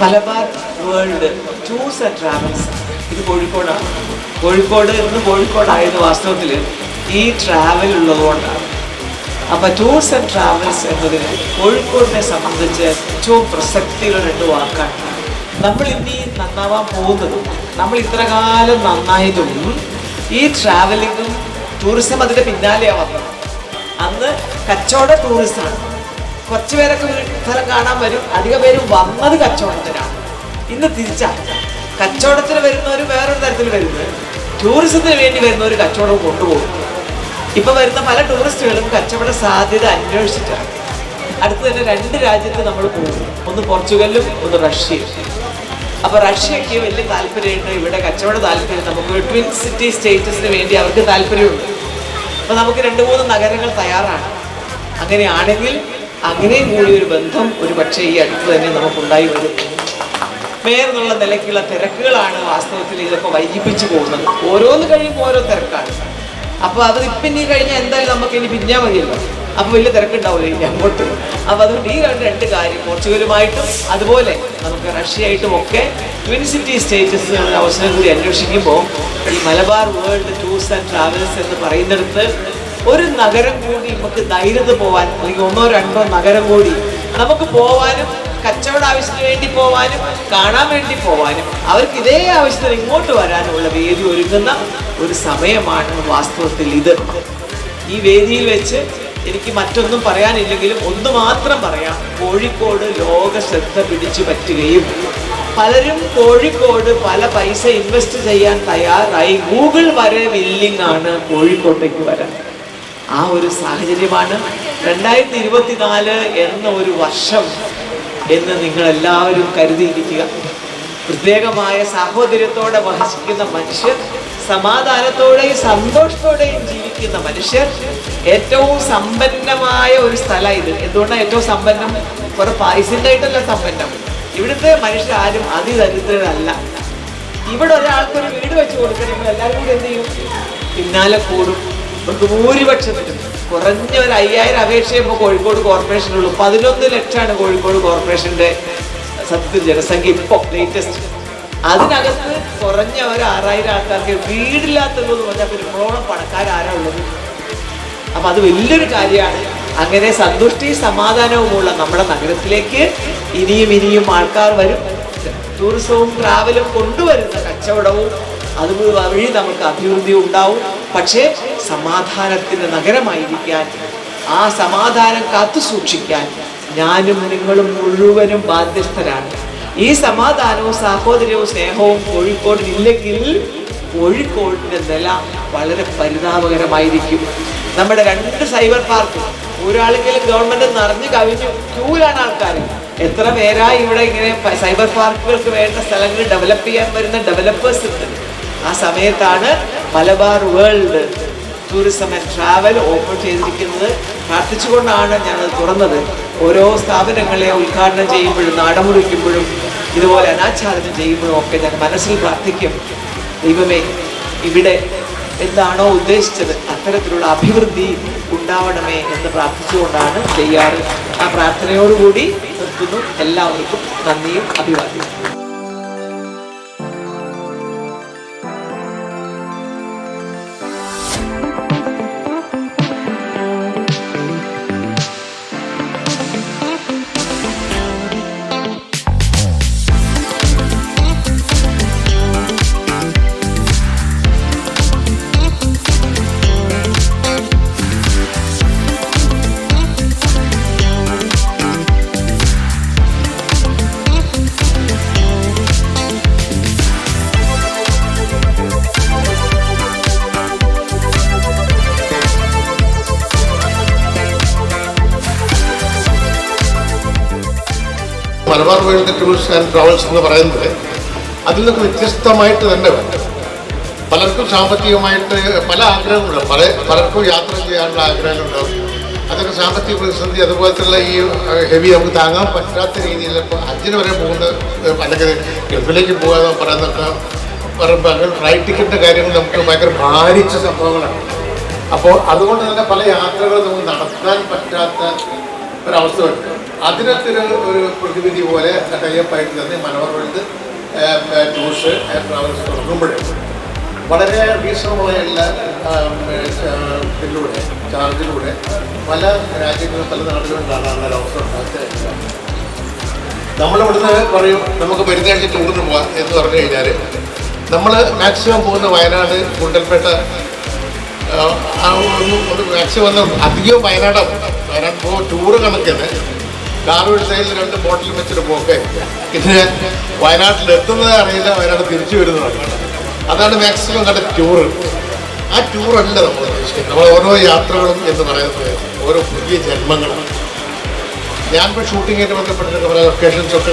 Malabar world tours and travels ഇത് കോഴിക്കോടാണ്. കോഴിക്കോട് ഇന്ന് കോഴിക്കോടായത് വാസ്തവത്തിൽ ഈ ട്രാവൽ ഉള്ളതുകൊണ്ടാണ്. അപ്പോൾ ടൂർസ് ആൻഡ് ട്രാവൽസ് എന്നതിന് കോഴിക്കോടിനെ സംബന്ധിച്ച് ഏറ്റവും പ്രസക്തിയുള്ള രണ്ട് വാക്കാണ്. നമ്മൾ ഇനി നന്നാവാൻ പോകുന്നതും നമ്മൾ ഇത്ര കാലം നന്നായതും ഈ ട്രാവലിങ്ങും ടൂറിസം അതിന്റെ പിന്നാലെയാണ് വന്നത്. അന്ന് കച്ചവട ടൂറിസമാണ് കുറച്ച് പേരൊക്കെ സ്ഥലം കാണാൻ വരും. അധിക പേരും വന്നത് കച്ചവടത്തിനാണ്. ഇന്ന് തിരിച്ചാണ് കച്ചവടത്തിന് വരുന്നവർ വേറൊരു തരത്തിൽ വരുന്നത്. ടൂറിസത്തിന് വേണ്ടി വരുന്നവർ കച്ചവടം കൊണ്ടുപോകും. ഇപ്പൊ വരുന്ന പല ടൂറിസ്റ്റുകളും കച്ചവട സാധ്യത അന്വേഷിച്ചിട്ടാണ്. അടുത്ത് തന്നെ രണ്ട് രാജ്യത്ത് നമ്മൾ പോകും ഒന്ന് പോർച്ചുഗലും ഒന്ന് റഷ്യയും. അപ്പൊ റഷ്യക്ക് വലിയ താല്പര്യമുണ്ട്. ഇവിടെ കച്ചവട താല്പര്യം നമുക്ക് ട്വിൻ സിറ്റി സ്റ്റേറ്റസിന് വേണ്ടി അവർക്ക് താല്പര്യമുണ്ട്. അപ്പൊ നമുക്ക് രണ്ട് മൂന്ന് നഗരങ്ങൾ തയ്യാറാണ്. അങ്ങനെയാണെങ്കിൽ അങ്ങനെയും കൂടി ഒരു ബന്ധം ഒരു പക്ഷേ ഈ അടുത്ത് തന്നെ നമുക്കുണ്ടായി വരും വേറെന്നുള്ള നിലയ്ക്കുള്ള തിരക്കുകളാണ് വാസ്തവത്തിൽ ഇതൊക്കെ വൈകിപ്പിച്ചു പോകുന്നത്. ഓരോന്ന് കഴിയുമ്പോൾ ഓരോ തിരക്കാണ്. അപ്പോൾ അത് ഇപ്പം ഇനി കഴിഞ്ഞാൽ എന്തായാലും നമുക്ക് ഇനി പിന്നാ മതിയല്ലോ. അപ്പോൾ വലിയ തിരക്കുണ്ടാവില്ല ഇനി അങ്ങോട്ട്. അപ്പോൾ അതുകൊണ്ട് ഈ രണ്ട് രണ്ട് കാര്യം പോർച്ചുഗലുമായിട്ടും അതുപോലെ നമുക്ക് റഷ്യയായിട്ടും ഒക്കെ ട്വിൻ സിറ്റി സ്റ്റേറ്റസ് അവസരം കൂടി അന്വേഷിക്കുമ്പോൾ ഈ Malabar world tours and travels എന്ന് പറയുന്നിടത്ത് ഒരു നഗരം കൂടി നമുക്ക് ധൈര്യത്ത് പോവാൻ അല്ലെങ്കിൽ ഒന്നോ രണ്ടോ നഗരം കൂടി നമുക്ക് പോവാനും കച്ചവട ആവശ്യത്തിന് വേണ്ടി പോവാനും കാണാൻ വേണ്ടി പോവാനും അവർക്ക് ഇതേ ആവശ്യത്തിന് ഇങ്ങോട്ട് വരാനുമുള്ള വേദി ഒരുക്കുന്ന ഒരു സമയമാണ് വാസ്തവത്തിൽ ഇത്. ഈ വേദിയിൽ വെച്ച് എനിക്ക് മറ്റൊന്നും പറയാനില്ലെങ്കിലും ഒന്ന് മാത്രം പറയാം കോഴിക്കോട് ലോക ശ്രദ്ധ പിടിച്ചു പറ്റുകയും പലരും കോഴിക്കോട് പല പൈസ ഇൻവെസ്റ്റ് ചെയ്യാൻ തയ്യാറായി. ഗൂഗിൾ വരെ വില്ലിംഗ് ആണ് കോഴിക്കോട്ടേക്ക് വരാൻ. ആ ഒരു സാഹചര്യമാണ് രണ്ടായിരത്തി ഇരുപത്തിനാല് എന്ന ഒരു വർഷം എന്ന് നിങ്ങൾ എല്ലാവരും കരുതിയിരിക്കുക. പ്രത്യേകമായ സാഹോദര്യത്തോടെ വഹിക്കുന്ന മനുഷ്യർ സമാധാനത്തോടെയും സന്തോഷത്തോടെയും ജീവിക്കുന്ന മനുഷ്യർ ഏറ്റവും സമ്പന്നമായ ഒരു സ്ഥലമാണ് ഇത്. എന്തുകൊണ്ടാണ് ഏറ്റവും സമ്പന്നം? കുറെ പായസിന്റെ സമ്പന്നം? ഇവിടുത്തെ മനുഷ്യർ ആരും അതിദരിദ്രരല്ല. ഇവിടെ ഒരാൾക്കൊരു വീട് വെച്ച് കൊടുക്കണമെങ്കിൽ എല്ലാവരും കൂടി എന്ത് ചെയ്യും? പിന്നാലെ കൂടും. അവർക്ക് ഭൂരിപക്ഷത്തിനും കുറഞ്ഞ ഒരു അയ്യായിരം അപേക്ഷയെ ഇപ്പോൾ കോഴിക്കോട് കോർപ്പറേഷനുള്ളൂ പതിനൊന്ന് ലക്ഷമാണ് കോഴിക്കോട് കോർപ്പറേഷന്റെ സത്യത്തിൽ ജനസംഖ്യ ഇപ്പോൾ ലേറ്റസ്റ്റ് അതിനകത്ത് കുറഞ്ഞ ഒരു ആറായിരം ആൾക്കാർക്ക് വീടില്ലാത്തത് എന്ന് പറഞ്ഞാൽ പിന്നെ മോളം പണക്കാരാരാ ഉള്ളത് അപ്പം അത് വലിയൊരു കാര്യമാണ്. അങ്ങനെ സന്തുഷ്ടി സമാധാനവുമുള്ള നമ്മുടെ നഗരത്തിലേക്ക് ഇനിയും ഇനിയും ആൾക്കാർ വരും. ടൂറിസവും ട്രാവലും കൊണ്ടുവരുന്ന കച്ചവടവും അതുവഴി നമുക്ക് അഭിവൃദ്ധി ഉണ്ടാവും. പക്ഷേ സമാധാനത്തിന്റെ നഗരമായിരിക്കാൻ ആ സമാധാനം കാത്തു സൂക്ഷിക്കാൻ ഞാനും നിങ്ങളും മുഴുവനും ബാധ്യസ്ഥരാണ്. ഈ സമാധാനവും സാഹോദര്യവും സ്നേഹവും കോഴിക്കോടിനില്ലെങ്കിൽ കോഴിക്കോടിന്റെ നില വളരെ പരിതാപകരമായിരിക്കും. നമ്മുടെ രണ്ട് സൈബർ പാർക്കും ഒരാളെങ്കിലും ഗവൺമെന്റ് നിറഞ്ഞു കവിഞ്ഞു ക്യൂലാണ് ആൾക്കാർ എത്ര പേരാ ഇവിടെ ഇങ്ങനെ സൈബർ പാർക്കുകൾക്ക് വേണ്ട സ്ഥലങ്ങൾ ഡെവലപ്പ് ചെയ്യാൻ വരുന്ന ഡെവലപ്പേഴ്സ് ഉണ്ട്. ആ സമയത്താണ് Malabar world tourism and travel open ചെയ്തിരിക്കുന്നത് പ്രാർത്ഥിച്ചുകൊണ്ടാണ് ഞങ്ങൾ തുറന്നത്. ഓരോ സ്ഥാപനങ്ങളെ ഉദ്ഘാടനം ചെയ്യുമ്പോഴും നാടമുറിക്കുമ്പോഴും ഇതുപോലെ അനാച്ഛാദനം ചെയ്യുമ്പോഴും ഒക്കെ ഞാൻ മനസ്സിൽ പ്രാർത്ഥിക്കും. ദൈവമേ ഇവിടെ എന്താണോ ഉദ്ദേശിച്ചത് അത്തരത്തിലുള്ള അഭിവൃദ്ധി ഉണ്ടാവണമേ എന്ന് പ്രാർത്ഥിച്ചുകൊണ്ടാണ് ചെയ്യാറ്. ആ പ്രാർത്ഥനയോടുകൂടി നിർത്തുന്നു. എല്ലാവർക്കും നന്ദിയും അഭിവാദ്യവും. Malabar world tourist and travels എന്ന് പറയുന്നത് അതിൽ നിന്നൊക്കെ വ്യത്യസ്തമായിട്ട് തന്നെ വേണം പലർക്കും സാമ്പത്തികമായിട്ട് പല ആഗ്രഹങ്ങളും പല പലർക്കും യാത്ര ചെയ്യാനുള്ള ആഗ്രഹങ്ങളുണ്ടാവും അതൊക്കെ സാമ്പത്തിക പ്രതിസന്ധി അതുപോലത്തുള്ള ഈ ഹെവി നമുക്ക് താങ്ങാൻ പറ്റാത്ത രീതിയിൽ ഇപ്പോൾ ഹജ്ജിന് വരെ പോകുന്ന അല്ലെങ്കിൽ ഗൾഫിലേക്ക് പോകാതെ പറയുന്നൊക്കെ പറയുമ്പോൾ അങ്ങനെ ഫ്ലൈറ്റ് ടിക്കറ്റിന്റെ കാര്യങ്ങൾ നമുക്ക് ഭയങ്കര ഭാരിച്ച സംഭവങ്ങളാണ്. അപ്പോൾ അതുകൊണ്ട് തന്നെ പല യാത്രകളും നമുക്ക് നടത്താൻ പറ്റാത്ത ഒരവസ്ഥ വരും അതിനകത്തൊരു ഒരു പ്രതിവിധി പോലെ കയ്യപ്പായിട്ട് തന്നെ മനോഹരത്ത് ടൂർസ് ട്രാവൽസ് തുടങ്ങുമ്പോഴും. വളരെ റീസണബിളായുള്ള ഇതിലൂടെ ചാർജിലൂടെ പല രാജ്യങ്ങളും പല നാടുകളും കാണാനുള്ള ഒരു അവസരം നമ്മളിവിടുന്ന് പറയും നമുക്ക് പെരുന്നാഴ്ച ടൂറിന് പോവാം എന്ന് പറഞ്ഞു കഴിഞ്ഞാൽ നമ്മൾ മാക്സിമം പോകുന്ന വയനാട് ആ ഒന്ന് മാക്സിമം അധികം വയനാടാണ്. വയനാട് പോകുമ്പോൾ ടൂറ് കണക്കിന് കാർ സൈഡിൽ രണ്ട് ബോട്ടിൽ വെച്ചിട്ട് പോക്കെ. പിന്നെ വയനാട്ടിൽ എത്തുന്നത് അറിയില്ല വയനാട് തിരിച്ചു വരുന്നതാണ്. അതാണ് മാക്സിമം കണ്ട ടൂർ ആ ടൂറല്ല നമ്മൾ ഉദ്ദേശിക്കുന്നത്. നമ്മൾ ഓരോ യാത്രകളും എന്ന് പറയുന്നത് ഓരോ പുതിയ ജന്മങ്ങളാണ്. ഞാനിപ്പോൾ ഷൂട്ടിങ്ങായിട്ട് ബന്ധപ്പെട്ടിട്ടൊക്കെ പല ലൊക്കേഷൻസ് ഒക്കെ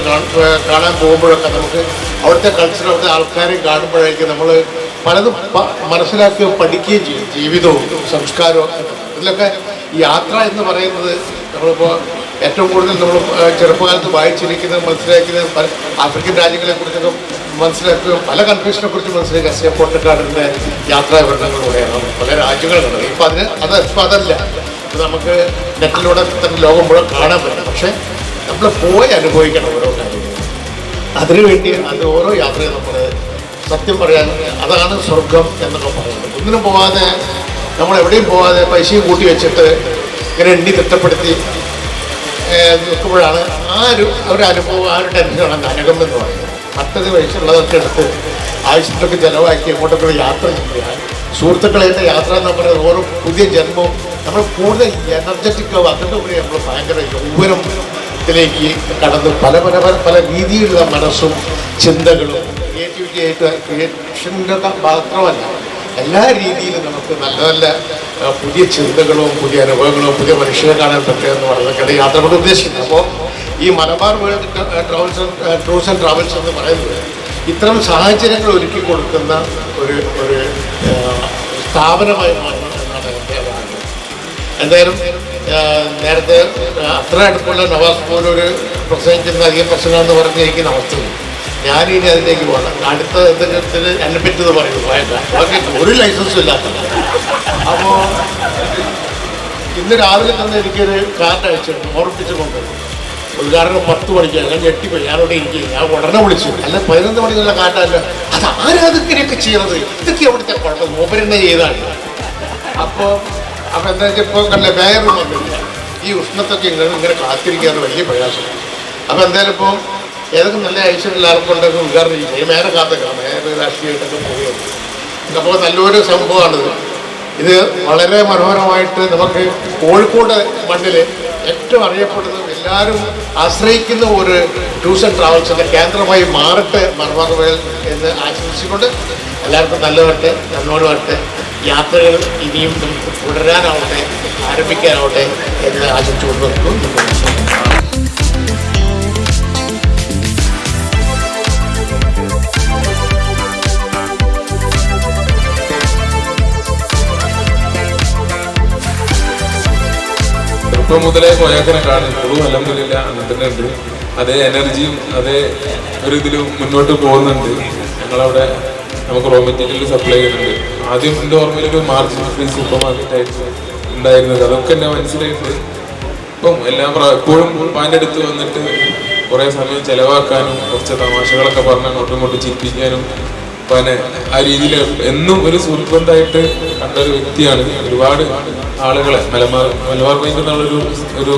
കാണാൻ പോകുമ്പോഴൊക്കെ നമുക്ക് അവിടുത്തെ കൾച്ചർ അവിടുത്തെ ആൾക്കാരെയും കാണുമ്പോഴേക്കും നമ്മൾ പലതും മനസ്സിലാക്കുകയും പഠിക്കുകയും ചെയ്യും. ജീവിതവും സംസ്കാരവും ഇതിലൊക്കെ യാത്ര എന്ന് പറയുന്നത് നമ്മളിപ്പോൾ ഏറ്റവും കൂടുതൽ നമ്മൾ ചെറുപ്പകാലത്ത് വായിച്ചിരിക്കുന്നത് പല ആഫ്രിക്കൻ രാജ്യങ്ങളെക്കുറിച്ചൊക്കെ മനസ്സിലാക്കുകയും പല കൺട്രീസിനെ കുറിച്ച് മനസ്സിലാക്കുക എ പൊട്ടക്കാടിന്റെ യാത്രാ വിവരണങ്ങളിലൂടെയാണ് പല രാജ്യങ്ങൾ കണ്ടത് ഇപ്പം അതിന് അത് ഇപ്പം അതല്ല. ഇപ്പം നമുക്ക് നെറ്റിലൂടെ തന്നെ ലോകം മുഴുവൻ കാണാൻ പറ്റും. പക്ഷേ നമ്മൾ പോയി അനുഭവിക്കണം ഓരോ കാര്യങ്ങളും. അതിനുവേണ്ടി അത് ഓരോ യാത്രയും നമ്മൾ സത്യം പറയാൻ അതാണ് സ്വർഗം എന്നൊക്കെ പറയുന്നത്. ഒന്നിനും പോവാതെ നമ്മൾ എവിടെയും പോവാതെ പൈസയും കൂട്ടി വെച്ചിട്ട് ഇങ്ങനെ എണ്ണി തിട്ടപ്പെടുത്തി നിൽക്കുമ്പോഴാണ് ആ ഒരു ഒരു അനുഭവം ആ ഒരു ടെൻഷനാണ് നരകം എന്ന് പറയുന്നത്. പത്തത് വയസ്സുള്ളതൊക്കെ എടുത്ത് ആവശ്യത്തിലൊക്കെ ചിലവാക്കി എങ്ങോട്ടൊക്കെ യാത്ര ചെയ്യുക. സുഹൃത്തുക്കളായിട്ട് യാത്ര എന്ന് പറയുന്നത് ഓരോ പുതിയ ജന്മവും നമ്മൾ കൂടുതൽ എനർജറ്റിക് ആവും. അതിന്റെ ഉപരി നമ്മൾ ഭയങ്കര യൗവനം ഇതിലേക്ക് കടന്ന് പല പല പല പല രീതിയിലുള്ള മനസ്സും ചിന്തകളും ക്രിയേറ്റിവിറ്റി ആയിട്ട് ക്രിയേഷന്റെ മാത്രമല്ല എല്ലാ രീതിയിലും നമുക്ക് നല്ല നല്ല പുതിയ ചിന്തകളും പുതിയ അനുഭവങ്ങളും പുതിയ മനുഷ്യരെ കാണാൻ പറ്റുക എന്ന് പറയുന്നത് യാത്ര കൊണ്ട് ഉദ്ദേശിക്കുന്നത്. അപ്പോൾ ഈ Malabar world travels tours and travels എന്ന് പറയുന്നത് ഇത്തരം സാഹചര്യങ്ങൾ ഒരുക്കി കൊടുക്കുന്ന ഒരു ഒരു സ്ഥാപനമായി മാറണം എന്നാണ് എന്റെ അഭിപ്രായം. എന്തായാലും നേരത്തെ അത്ര അടുപ്പുള്ള നവാസ് പോലൊരു പ്രസംഗിക്കുന്ന അധികം പ്രശ്നങ്ങളെന്ന് പറഞ്ഞിരിക്കുന്ന ഞാനിനി അതിലേക്ക് പോകണം അടുത്ത എന്തെങ്കിലും എന്നെ പറ്റുന്നത് പറയുന്നു. ഒരു ലൈസൻസും ഇല്ലാത്ത അപ്പോൾ ഇന്ന് രാവിലെ തന്നെ എനിക്കൊരു കാർഡ് അയച്ചിട്ടുണ്ട് ഓർപ്പിച്ചുകൊണ്ട് ഉദ്ഘാടനം പത്ത് മണിക്ക് ഞാൻ ഞെട്ടിപ്പോയി ഞാനവിടെ ഇരിക്കുക ഞാൻ ഉടനെ വിളിച്ചു. അല്ല പതിനൊന്ന് മണിക്കുള്ള കാറ്റല്ല അത് ആരാധകരെയൊക്കെ ചെയ്യണത്? ഇതൊക്കെ അവിടുത്തെ കുഴപ്പം. മൂപ്പരെന്നെ ചെയ്താണ് അപ്പോൾ അപ്പം എന്താ വെച്ചാൽ ഇപ്പോൾ കണ്ട വേറൊന്നും വന്നില്ല ഈ ഉഷ്ണത്തൊക്കെ ഇങ്ങനെ ഇങ്ങനെ കാത്തിരിക്കാറ് വലിയ പ്രയാസം. അപ്പം എന്തായാലും ഇപ്പോൾ ഏതൊക്കെ നല്ല ഐശ്വര്യം എല്ലാവർക്കും ഉണ്ടെങ്കിൽ ഉദ്ഘാടനം ചെയ്യും. മേലെ കാത്തേക്കാം മേലെ രാഷ്ട്രീയമായിട്ടൊക്കെ പോവുകയാണ് അപ്പോൾ നല്ലൊരു സംഭവമാണിത് ഇത്. വളരെ മനോഹരമായിട്ട് നമുക്ക് കോഴിക്കോട് മണ്ണിൽ ഏറ്റവും അറിയപ്പെടുന്ന എല്ലാവരും ആശ്രയിക്കുന്ന ഒരു ആൻഡ് ട്രാവൽസിന്റെ കേന്ദ്രമായി മാറട്ടെ മലബാർ വേൾ എന്ന് ആശംസിച്ചുകൊണ്ട് എല്ലാവർക്കും നല്ലവട്ടെ നന്നോട് വരട്ടെ യാത്രകൾ ഇനിയും നമുക്ക് തുടരാനാവട്ടെ ആരംഭിക്കാനാവട്ടെ എന്ന് ആശംസിച്ചുകൊണ്ട് നിർത്തുന്നു. ചെറുപ്പം മുതലേ കോയാക്കനെ ഇപ്പോഴും അലഹമില്ല അങ്ങനെ ഉണ്ട് അതേ എനർജിയും അതേ ഒരു ഇതിലും മുന്നോട്ട് പോകുന്നുണ്ട്. ഞങ്ങളവിടെ നമുക്ക് റോ മെറ്റീരിയൽ സപ്ലൈ ചെയ്യുന്നുണ്ട്. ആദ്യം എന്റെ ഓർമ്മയിൽ ഒരു മാർജിൻ ഫ്രീ സൂപ്പർ മാർക്കറ്റ് ആയിട്ട് ഉണ്ടായിരുന്നത്. അതൊക്കെ എന്നെ മനസ്സിലായിട്ട് ഇപ്പം എല്ലാം എപ്പോഴും പാന്റെ അടുത്ത് വന്നിട്ട് കുറേ സമയം ചിലവാക്കാനും കുറച്ച് തമാശകളൊക്കെ പറഞ്ഞ് അങ്ങോട്ടും ഇങ്ങോട്ടും ചിരിപ്പിക്കാനും പിന്നെ ആ രീതിയിൽ എന്നും ഒരു സുഹൃത്തുണ്ടായിട്ട് കണ്ട ഒരു വ്യക്തിയാണ്. ഒരുപാട് ആളുകളെ മലബാർ മലബാർ ബാങ്ക് എന്നുള്ളൊരു ഒരു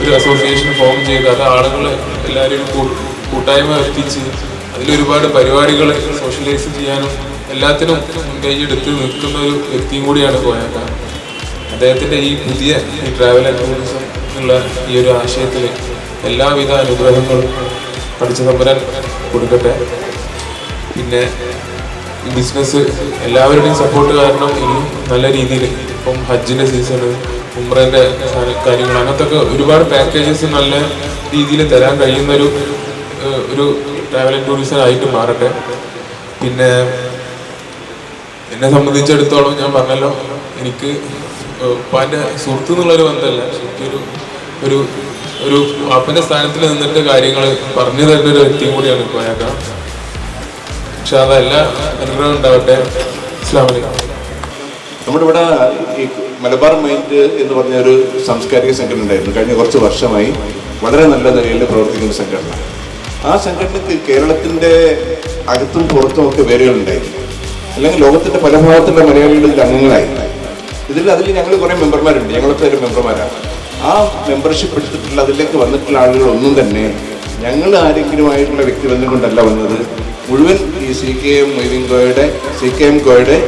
ഒരു അസോസിയേഷൻ ഫോം ചെയ്ത് അത് ആളുകളെ എല്ലാവരും കൂട്ടായ്മ എത്തിച്ച് അതിലൊരുപാട് പരിപാടികൾ സോഷ്യലൈസ് ചെയ്യാനും എല്ലാത്തിനും മുൻകൈ എടുത്ത് നിൽക്കുന്ന ഒരു വ്യക്തിയും കൂടിയാണ് കോയാക്ക. അദ്ദേഹത്തിന്റെ ഈ പുതിയ ഈ ട്രാവൽ ആൻഡ് ടൂറിസം എന്നുള്ള ഈ ഒരു ആശയത്തിൽ എല്ലാവിധ അനുഗ്രഹങ്ങളും പഠിച്ച തമ്പുരാൻ കൊടുക്കട്ടെ. പിന്നെ ഈ ബിസിനസ് എല്ലാവരുടെയും സപ്പോർട്ട് കാരണം ഇനിയും നല്ല രീതിയിൽ ഇപ്പം ഹജ്ജിന്റെ സീസണ് ഉമ്രന്റെ കാര്യങ്ങൾ അങ്ങനത്തെ ഒക്കെ ഒരുപാട് പാക്കേജസ് നല്ല രീതിയിൽ തരാൻ കഴിയുന്ന ഒരു ട്രാവൽ ആൻഡ് ടൂറിസം ആയിട്ട് മാറട്ടെ. പിന്നെ എന്നെ സംബന്ധിച്ചിടത്തോളം ഞാൻ പറഞ്ഞല്ലോ എനിക്ക് ഉപ്പാന്റെ സുഹൃത്ത് എന്നുള്ളൊരു ബന്ധമല്ല. ശരിക്കൊരു ഒരു ഒരു അപ്പന്റെ സ്ഥാനത്തിൽ നിന്നിട്ട് കാര്യങ്ങൾ പറഞ്ഞു തരുന്ന ഒരു വ്യക്തിയും കൂടിയാണ് കോയാക്ക പക്ഷെ അതല്ല അനുഗ്രഹം ഉണ്ടാവട്ടെ. അസ്ലാം വലൈക്കും നമ്മുടെ ഇവിടെ ഈ മലബാർ മൈൻഡ് എന്ന് പറഞ്ഞ ഒരു സാംസ്കാരിക സംഘടന ഉണ്ടായിരുന്നു. കഴിഞ്ഞ കുറച്ച് വർഷമായി വളരെ നല്ല നിലയിൽ പ്രവർത്തിക്കുന്ന സംഘടന. ആ സംഘടനയ്ക്ക് കേരളത്തിന്റെ അകത്തും പുറത്തും ഒക്കെ വേരുകളുണ്ടായി അല്ലെങ്കിൽ ലോകത്തിന്റെ പല ഭാഗത്തുള്ള മലയാളികളിൽ അംഗങ്ങളായി. ഇതിൽ അതിൽ ഞങ്ങൾ കുറേ മെമ്പർമാരുണ്ട്. ഞങ്ങളൊക്കെ ഒരു മെമ്പർമാരാണ്. ആ മെമ്പർഷിപ്പ് എടുത്തിട്ടുള്ള അതിലേക്ക് വന്നിട്ടുള്ള ആളുകളൊന്നും തന്നെ ഞങ്ങൾ ആരെങ്കിലുമായിട്ടുള്ള വ്യക്തിബന്ധം കൊണ്ടല്ല വന്നത്. മുഴുവൻ ഈ സി കെ എം മൊയ്തീൻ ഗോയുടെ സി കെ എം ഗോയുടെ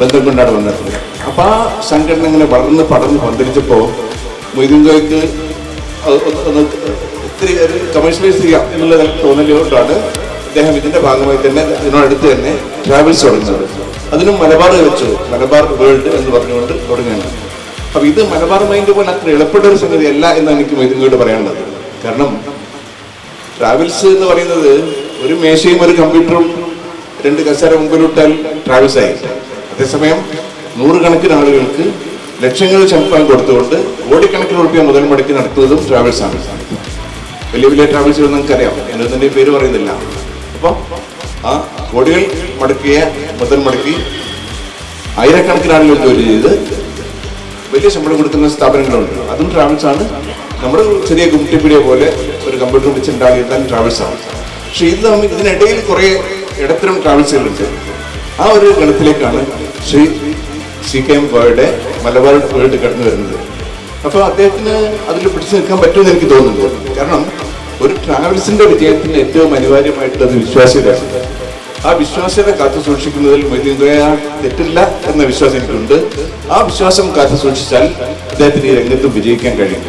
ബന്ധം കൊണ്ടാണ് വന്നിട്ടുള്ളത്. അപ്പോൾ ആ സംഘടന ഇങ്ങനെ വളർന്ന് പടർന്ന് പന്തലിച്ചപ്പോൾ മൊയ്തീൻകോയ്ക്ക് ഒത്തിരി ഒരു കമേഴ്ഷ്യലൈസ് ചെയ്യാം എന്നുള്ള തോന്നലുകൊണ്ടാണ് അദ്ദേഹം ഇതിന്റെ ഭാഗമായി തന്നെ ഇതിനോടടുത്ത് തന്നെ ട്രാവൽസ് തുടങ്ങുന്നത് അതിനും മലബാർ വെച്ചു. മലബാർ വേൾഡ് എന്ന് പറഞ്ഞുകൊണ്ട് തുടങ്ങുകയാണ്. അപ്പൊ ഇത് മലബാർ മൈൻഡ് പോലെ അത്ര എളുപ്പമുള്ള ഒരു സംഗതി അല്ല എന്നാണ് എനിക്ക് മൊയ്തീൻ പറയാനുള്ളത്. കാരണം ട്രാവൽസ് എന്ന് പറയുന്നത് ഒരു മേശയും ഒരു കമ്പ്യൂട്ടറും രണ്ട് കസേര മുമ്പിലിട്ടാൽ ട്രാവൽസ് ആയി. അതേസമയം നൂറുകണക്കിന് ആളുകൾക്ക് ലക്ഷങ്ങൾ ശമ്പളം കൊടുത്തുകൊണ്ട് കോടിക്കണക്കിന് റുപ്യ മുതൽ മുടക്കി നടത്തുന്നതും ട്രാവൽസ് ആണ്. വലിയ വലിയ ട്രാവൽസുകൾ നമുക്കറിയാം. എന്നതിന്റെ പേര് പറയുന്നില്ല. അപ്പോൾ ആ കോടികൾ മുടക്കിയ മുതൽ മുടക്കി ആയിരക്കണക്കിന് ആളുകൾ ജോലി ചെയ്ത് വലിയ ശമ്പളം കൊടുക്കുന്ന സ്ഥാപനങ്ങളുണ്ട്. അതും ആണ്. നമ്മൾ ചെറിയ കുട്ടിപ്പിടിയ പോലെ ഒരു കമ്പ്യൂട്ടർ വെച്ചിട്ടുണ്ടാകിയാൽ ട്രാവൽസ് ആണ്. പക്ഷേ ഇത് നമുക്ക് ഇതിനിടയിൽ കുറേ ഇടത്തരം ട്രാവൽസുകളുണ്ട് ആ ഒരു ഗണത്തിലേക്കാണ് ശ്രീ സി കെ എം ഗോയുടെ മലബാർ വേൾഡ് കടന്നു വരുന്നത്. അപ്പോൾ അദ്ദേഹത്തിന് അതിൽ പിടിച്ചു നിൽക്കാൻ പറ്റുമെന്ന് എനിക്ക് തോന്നുന്നു. കാരണം ഒരു ട്രാവൽസിന്റെ വിജയത്തിന് ഏറ്റവും അനിവാര്യമായിട്ടുള്ളത് വിശ്വാസ്യതയാണ് ആ വിശ്വാസ്യത കാത്തു സൂക്ഷിക്കുന്നതിൽ മൊയ്തീൻ ഗോയ തെറ്റില്ല എന്ന വിശ്വാസം എനിക്കുണ്ട്. ആ വിശ്വാസം കാത്തു സൂക്ഷിച്ചാൽ അദ്ദേഹത്തിന് ഈ രംഗത്ത് വിജയിക്കാൻ കഴിയും.